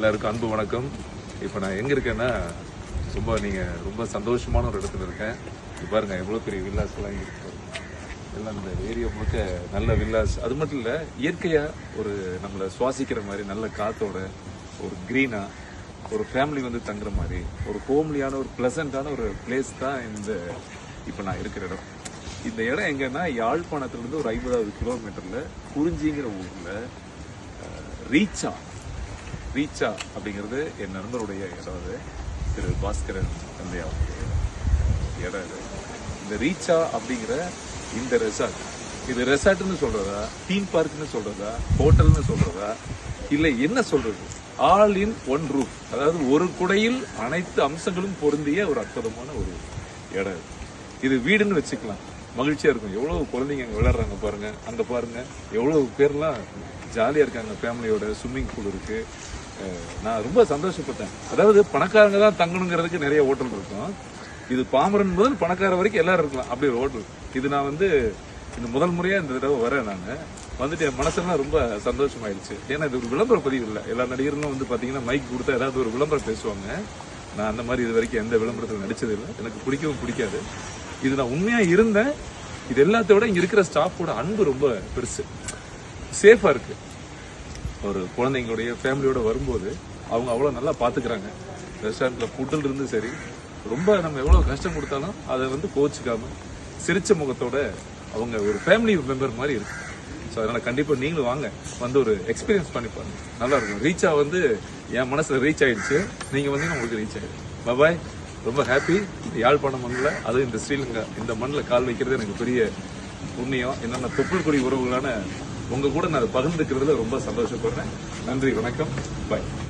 எல்லாருக்கும் அன்பு வணக்கம். இப்போ நான் எங்கே இருக்கேன்னா ரொம்ப நீங்கள் ரொம்ப சந்தோஷமான ஒரு இடத்துல இருக்கேன். பாருங்க எவ்வளோ பெரிய வில்லாஸ்லாம் இருக்கு. எல்லாம் இந்த ஏரியா முழுக்க நல்ல வில்லாஸ் அது மட்டும் இல்லை இயற்கையாக ஒரு நம்மளை சுவாசிக்கிற மாதிரி நல்ல காத்தோட ஒரு க்ரீனாக ஒரு ஃபேமிலி வந்து தங்குற மாதிரி ஒரு ஹோம்லியான ஒரு ப்ளசண்ட்டான ஒரு பிளேஸ் தான் இந்த இப்போ நான் இருக்கிற இடம். இந்த இடம் எங்கன்னா யாழ்ப்பாணத்துலேருந்து ஒரு ஐம்பதாவது கிலோமீட்டரில் குறிஞ்சிங்கிற ஊரில் ரீச்சா ரீச்சா அப்படிங்கிறது என் நண்பருடைய இடம் அது. திரு பாஸ்கரன் தந்தையா இடம் இது இந்த ரீச்சா அப்படிங்கிற இந்த ரெசார்ட் இது ரெசார்ட்னு சொல்றதா? தீம் பார்க்னு சொல்றதா? ஹோட்டல்னு சொல்றதா? இல்லை என்ன சொல்றது? ஆல் இன் ஒன் ரூப் அதாவது ஒரு குடையில் அனைத்து அம்சங்களும் பொருந்திய ஒரு அற்புதமான ஒரு இடம் இது இது வீடுன்னு வச்சுக்கலாம். மகிழ்ச்சியாக இருக்கும். எவ்வளோ குழந்தைங்க அங்கே விளையாடுறாங்க பாருங்கள் அங்கே பாருங்கள் எவ்வளோ பேர்லாம் ஜாலியாக இருக்காங்க. ஃபேமிலியோட ஸ்விம்மிங் பூல் இருக்குது நான் ரொம்ப சந்தோஷப்பட்டேன். அதாவது பணக்காரங்க தான் தங்கணுங்கிறதுக்கு நிறைய ஹோட்டல் இருக்கும். இது பாமரன் முதல் பணக்கார வரைக்கும் எல்லாரும் இருக்கலாம். அப்படி ஒரு ஹோட்டல் இது நான் வந்து இந்த முதல் முறையாக இந்த தடவை வரேன் நான். வந்துட்டு என் மனசெல்லாம் ரொம்ப சந்தோஷமாயிடுச்சு. ஏன்னா இது ஒரு விளம்பர பதிவு இல்லை. எல்லா நடிகர்களும் வந்து பார்த்தீங்கன்னா மைக் கொடுத்தா ஏதாவது ஒரு விளம்பரம் பேசுவாங்க. நான் அந்த மாதிரி இது வரைக்கும் எந்த விளம்பரத்தில் நடிச்சது இல்லை. எனக்கு பிடிக்கவும் பிடிக்காது. இது நான் உண்மையாக இருந்தேன். இது எல்லாத்த விட இங்கே இருக்கிற ஸ்டாஃபோட அன்பு ரொம்ப பெருசு. சேஃபாக இருக்குது ஒரு குழந்தைங்களுடைய ஃபேமிலியோட வரும்போது அவங்க அவ்வளோ நல்லா பார்த்துக்கிறாங்க ரெஸ்டாரண்ட்டில் ஃபுட்டில் இருந்து சரி ரொம்ப நம்ம எவ்வளோ கஷ்டம் கொடுத்தாலும் அதை வந்து கோச்சிக்காமல் சிரித்த முகத்தோட அவங்க ஒரு ஃபேமிலி மெம்பர் மாதிரி இருக்கு. ஸோ அதனால் கண்டிப்பாக நீங்களும் வாங்க. வந்து ஒரு எக்ஸ்பீரியன்ஸ் பண்ணி பாருங்க. நல்லா இருக்கும். ரீச்சாக வந்து என் மனசில் ரீச் ஆயிடுச்சு. நீங்கள் வந்து உங்களுக்கு ரீச் ஆகிடும் பாய் ரொம்ப ஹாப்பி யாழ்ப்பாணம் மண்ணில் அதுவும் இந்த ஸ்ரீலங்கா இந்த மண்ணில் கால் வைக்கிறது எனக்கு பெரிய புண்ணியம். என்னென்ன தொப்புள் கொடி உறவுகளான உங்க கூட நான் பகிர்ந்துக்கிறதுல ரொம்ப சந்தோஷப்படுறேன். நன்றி வணக்கம். பாய்